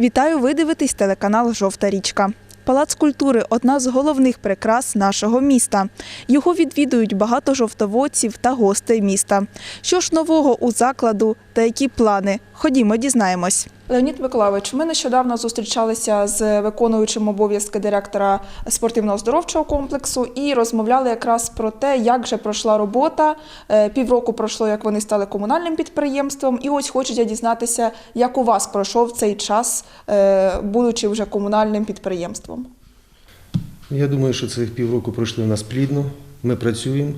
Вітаю, ви дивитесь телеканал Жовта річка. Палац культури одна з головних прикрас нашого міста. Його відвідують багато жовтоводців та гостей міста. Що ж нового у закладу та які плани? Ходімо, дізнаємось. Леонід Миколайович, ми нещодавно зустрічалися з виконуючим обов'язки директора спортивно-оздоровчого комплексу і розмовляли якраз про те, як же пройшла робота. Е, Півроку пройшло, як вони стали комунальним підприємством. І ось хочеться дізнатися, як у вас пройшов цей час, е, будучи вже комунальним підприємством. Я думаю, що цих півроку пройшли у нас плідно. Ми працюємо.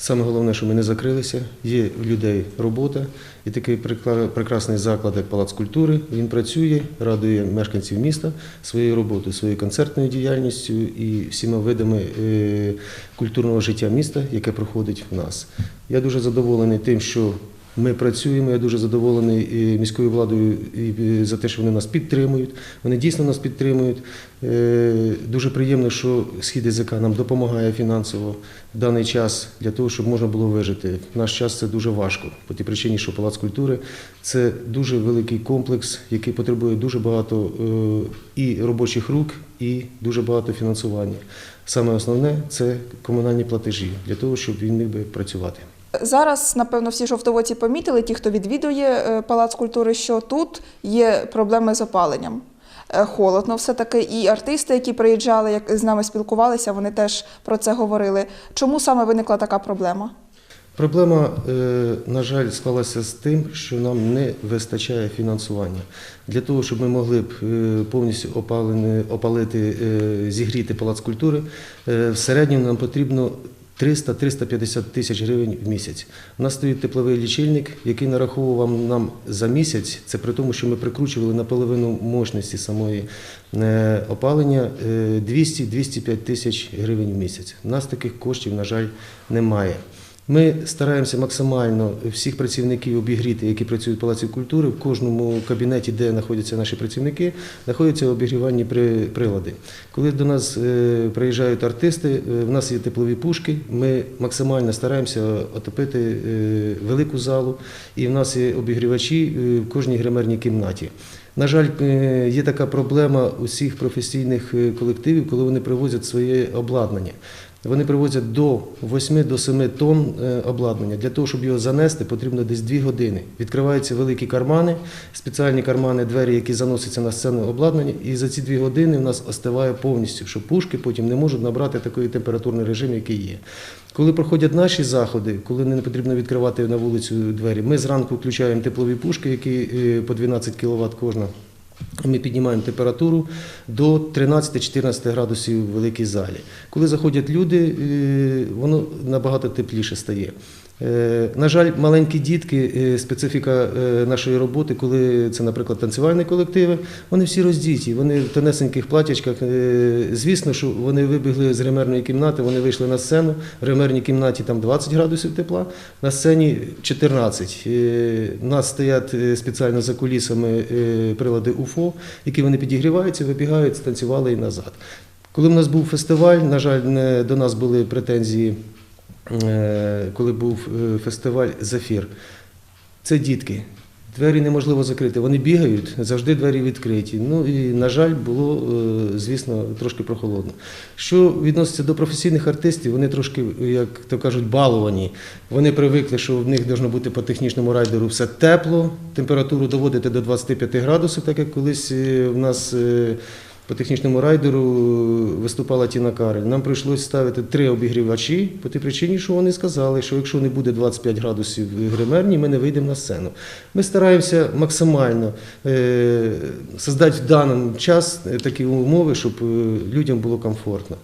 Саме головне, що ми не закрилися. Є в людей робота. І такий прекрасний заклад, як Палац культури. Він працює, радує мешканців міста своєю роботою, своєю концертною діяльністю і всіма видами е, культурного життя міста, яке проходить в нас. Я дуже задоволений тим, що ми працюємо. Я дуже задоволений і міською владою і за те, що вони нас підтримують. Вони дійсно нас підтримують. Е, Дуже приємно, що схід язика нам допомагає фінансово в даний час для того, щоб можна було вижити. В наш час це дуже важко, по тій причині, що Палац культури це дуже великий комплекс, який потребує дуже багато е, і робочих рук, і дуже багато фінансування. Саме основне це комунальні платежі для того, щоб він міг би працювати. Зараз, напевно, всі жовтоводці помітили, ті, хто відвідує е, палац культури, що тут є проблеми з опаленням. Е, Холодно, все таки, і артисти, які приїжджали, як з нами спілкувалися, вони теж про це говорили. Чому саме виникла така проблема? Проблема, е, на жаль, склалася з тим, що нам не вистачає фінансування. Для того, щоб ми могли б повністю опалити, зігріти палац культури, в середньому нам потрібно 300-350 тисяч гривень в місяць. У нас стоїть тепловий лічильник, який нараховував нам за місяць. Це при тому, що ми прикручували на половину мощності самої е, опалення е, 200-205 тисяч гривень в місяць. У нас таких коштів, на жаль, немає. Ми стараємося максимально всіх працівників обігріти, які працюють в Палаці культури. В кожному кабінеті, де знаходяться наші працівники, знаходяться обігрівальні прилади. Коли до нас е, приїжджають артисти, е, в нас є теплові пушки. Ми максимально стараємося отопити е, велику залу, і в нас є обігрівачі в кожній гримерній кімнаті. На жаль, є така проблема усіх професійних колективів, коли вони привозять своє обладнання. Вони привозять до 8 до 7 тонн е, обладнання. Для того, щоб його занести, потрібно десь 2 години. Відкриваються великі кармани, спеціальні кармани, двері, які заносяться на сцену обладнання, і за ці 2 години в нас остиває повністю, що пушки потім не можуть набрати такий температурний режим, який є. Коли проходять наші заходи, коли не потрібно відкривати на вулицю двері, ми зранку включаємо теплові пушки, які е, по 12 кВт кожна. Ми піднімаємо температуру до 13-14 градусів в великій залі. Коли заходять люди, е, воно набагато тепліше стає. Е, На жаль, маленькі дітки, е, специфіка е, нашої роботи, коли це, наприклад, танцювальні колективи, вони всі роздіті, вони в тонесеньких платячках. Звісно, що вони вибігли з гримерної кімнати, вони вийшли на сцену. В гримерній кімнаті там 20 градусів тепла, на сцені 14. Е, У нас стоять спеціально за кулісами прилади УФО, які вони підігріваються, вибігають, станцювали і назад. Коли в нас був фестиваль, на жаль, до нас були претензії, коли був е, фестиваль Зафір. Це дітки. Двері неможливо закрити. Вони бігають, завжди двері відкриті. Ну і, на жаль, було, е, звісно, трошки прохолодно. Що відноситься до професійних артистів, вони трошки, як то кажуть, баловані. Вони привикли, що в них має бути по технічному райдеру все тепло, температуру доводити до 25 градусів, так як колись е, в нас. Е, по технічному райдеру виступала Тіна Карель. Нам прийшлося ставити три обігрівачі по тій причині, що вони сказали, що якщо не буде 25 градусів гримерні, ми не вийдемо на сцену. Ми стараємося максимально е, создати в даний час е, такі умови, щоб е, людям було комфортно.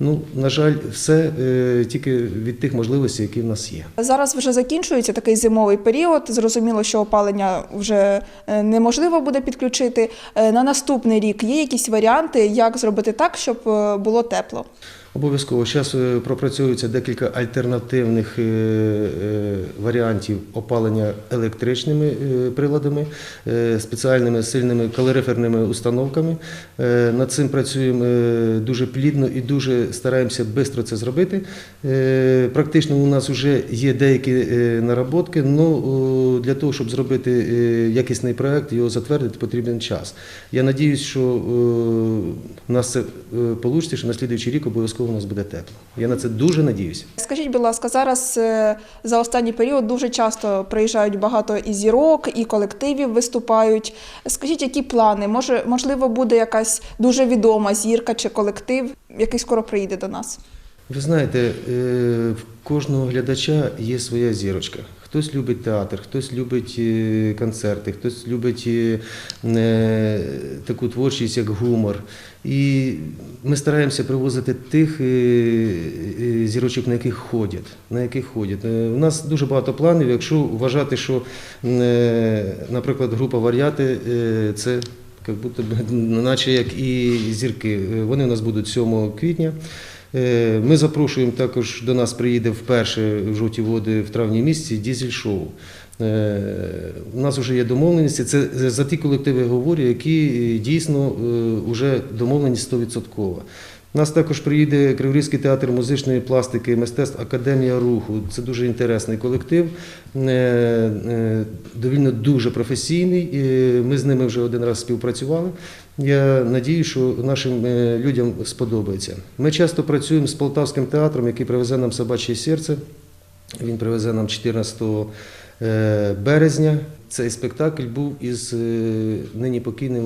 Ну, на жаль, все е, тільки від тих можливостей, які в нас є. Зараз вже закінчується такий зимовий період. Зрозуміло, що опалення вже е, неможливо буде підключити. Е, На наступний рік є якісь варіанти, як зробити так, щоб е, було тепло. Обов'язково зараз пропрацьовується декілька альтернативних е, е, варіантів опалення електричними е, приладами, е, спеціальними сильними калориферними установками. Е, Над цим працюємо е, дуже плідно і дуже стараємося швидко це зробити. Е, Практично у нас вже є деякі е, наработки, але для того, щоб зробити е, якісний проект, його затвердити, потрібен час. Я надіюсь, що е, у нас це вийде, що на слідуючий рік обов'язково у нас буде тепло. Я на це дуже надіюся. Скажіть, будь ласка, зараз е, за останній період дуже часто приїжджають багато і зірок, і колективів виступають. Скажіть, які плани? Може, можливо, буде якась дуже відома зірка чи колектив, який скоро приїде до нас? Ви знаєте, е, в кожного глядача є своя зірочка. Хтось любить театр, хтось любить е, концерти, хтось любить таку творчість, як гумор. І ми стараємося привозити тих е, е, зірочок, на яких ходять. На яких ходять. Е, У нас дуже багато планів. Якщо вважати, що, наприклад, група варіати це як будто наче як і зірки. Вони у нас будуть 7 квітня. Е, Ми запрошуємо також до нас приїде вперше в жовті води в травні місяці дізель-шоу. Е, У нас вже є домовленість. Це за ті колективи говорю, які е, дійсно вже домовленість 100%. Нас також приїде Криворізький театр музичної пластики і мистецтв Академія руху. Це дуже інтересний колектив, е, е, довільно дуже професійний. Ми з ними вже один раз співпрацювали. Я надію, що нашим е, людям сподобається. Ми часто працюємо з Полтавським театром, який привезе нам собаче серце. Він привезе нам 14 е, березня. Цей спектакль був із е, нині покійним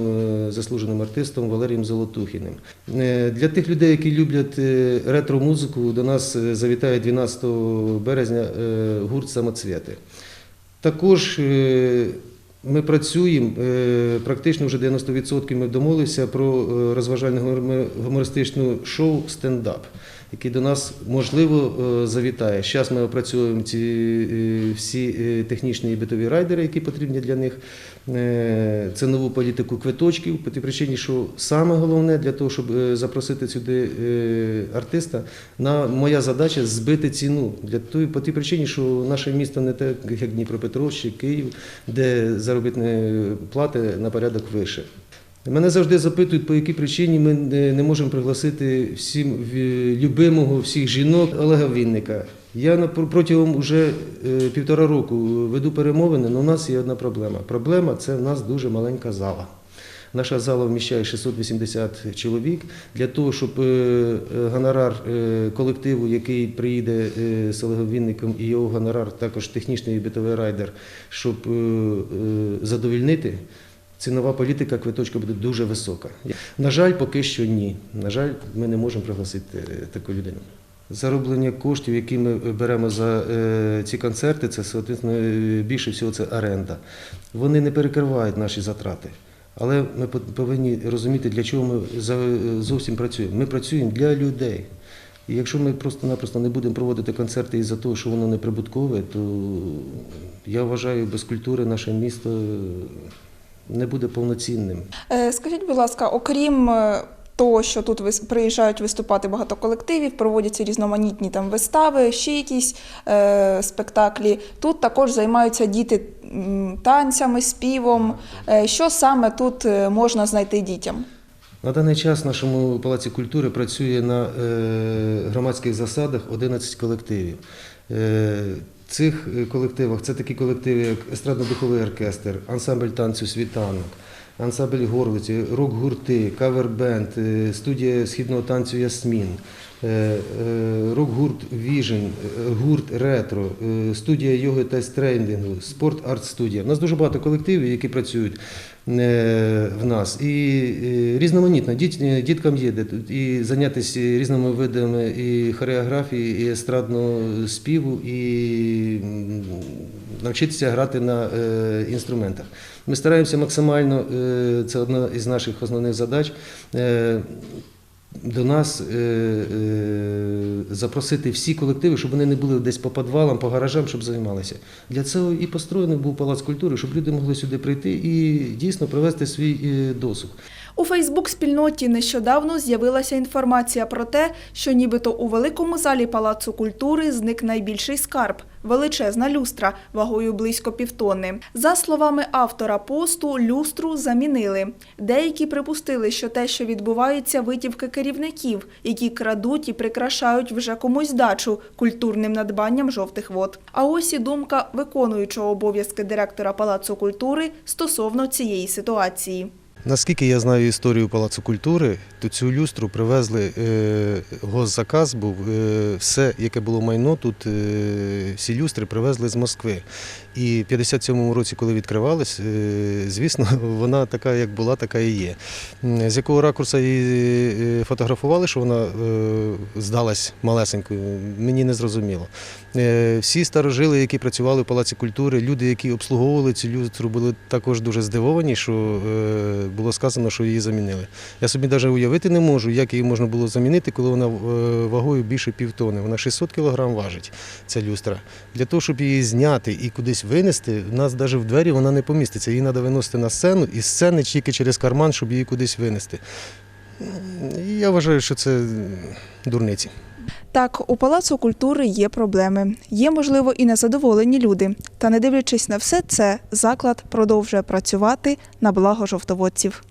е, заслуженим артистом Валерієм Золотухіним. Е, Для тих людей, які люблять е, ретро-музику, до нас е, завітає 12 березня е, гурт Самоцвіти. Також е, ми працюємо, е, практично вже 90% ми домовилися про е, розважальне гумор- гумористичне шоу стендап, який до нас можливо е, завітає. Зараз ми опрацьовуємо ці е, всі е, технічні і битові райдери, які потрібні для них. Це нову політику квиточків, по тій причині, що саме головне для того, щоб запросити сюди артиста, на моя задача збити ціну для тої, по тій причині, що наше місто не те, як Дніпропетровськ чи Київ, де заробітні плати на порядок вище. Мене завжди запитують, по якій причині ми не можемо пригласити всім любимого всіх жінок Олега Вінника. Я протягом уже е, півтора року веду перемовини, але у нас є одна проблема. Проблема це в нас дуже маленька зала. Наша зала вміщає 680 чоловік. Для того, щоб е, е, гонорар колективу, який приїде з Олегом Вінником, і його гонорар, також технічний і битовий райдер, щоб задовільнити, цінова політика квиточка буде дуже висока. На жаль, поки що ні. На жаль, ми не можемо пригласити е, таку людину. Зароблення коштів, які ми беремо за е, ці концерти, це е, більше всього це оренда. Вони не перекривають наші затрати. Але ми по- повинні розуміти, для чого ми зовсім працюємо. Ми працюємо для людей. І якщо ми просто-напросто не будемо проводити концерти із-за того, що воно не прибуткове, то я вважаю, без культури наше місто не буде повноцінним. Е, Скажіть, будь ласка, окрім е, того, що тут приїжджають виступати багато колективів, проводяться різноманітні там вистави, ще якісь е, спектаклі. Тут також займаються діти танцями, співом. Що саме тут можна знайти дітям? На даний час в нашому палаці культури працює на громадських засадах 11 колективів. Цих е, колективах це такі колективи, як естрадно-духовий оркестр, ансамбль танцю світанок, ансамбль горлиці, рок-гурти, кавер-бенд, е, студія східного танцю Ясмін, е, рок-гурт Віжень, гурт ретро, студія йоги та стрейдингу, спорт-арт-студія. У нас дуже багато колективів, які працюють в нас. І е, різноманітно е, діткам є де і зайнятися різними видами і хореографії, і естрадного співу, і навчитися грати на е, інструментах. Ми стараємося максимально, е, це одна із наших основних задач. До нас е, е, запросити всі колективи, щоб вони не були десь по підвалам, по гаражам, щоб займалися. Для цього і построєний був палац культури, щоб люди могли сюди прийти і дійсно провести свій е, досуг. У Фейсбук-спільноті нещодавно з'явилася інформація про те, що нібито у великому залі Палацу культури зник найбільший скарб – величезна люстра вагою близько півтонни. За словами автора посту, люстру замінили. Деякі припустили, що те, що відбувається, витівки керівників, які крадуть і прикрашають вже комусь дачу культурним надбанням жовтих вод. А ось і думка виконуючого обов'язки директора Палацу культури стосовно цієї ситуації. Наскільки я знаю історію Палацу культури, то цю люстру привезли, е, госзаказ був, е, все, яке було майно, тут е, всі люстри привезли з Москви. І в 57-му році, коли відкривались, е, звісно, вона така, як була, така і є. З якого ракурсу її фотографували, що вона здалась малесенькою, мені не зрозуміло. Всі старожили, які працювали в Палаці культури, люди, які обслуговували цю люстру, були також дуже здивовані, що було сказано, що її замінили. Я собі навіть уявити не можу, як її можна було замінити, коли вона е, вагою більше півтони. Вона 600 кг важить, ця люстра. Для того, щоб її зняти і кудись винести, в нас навіть в двері вона не поміститься. Її треба виносити на сцену і з сцени тільки через карман, щоб її кудись винести. Я вважаю, що це дурниці. Так, у Палацу культури є проблеми. Є, можливо, і незадоволені люди. Та не дивлячись на все це, заклад продовжує працювати на благо жовтоводців.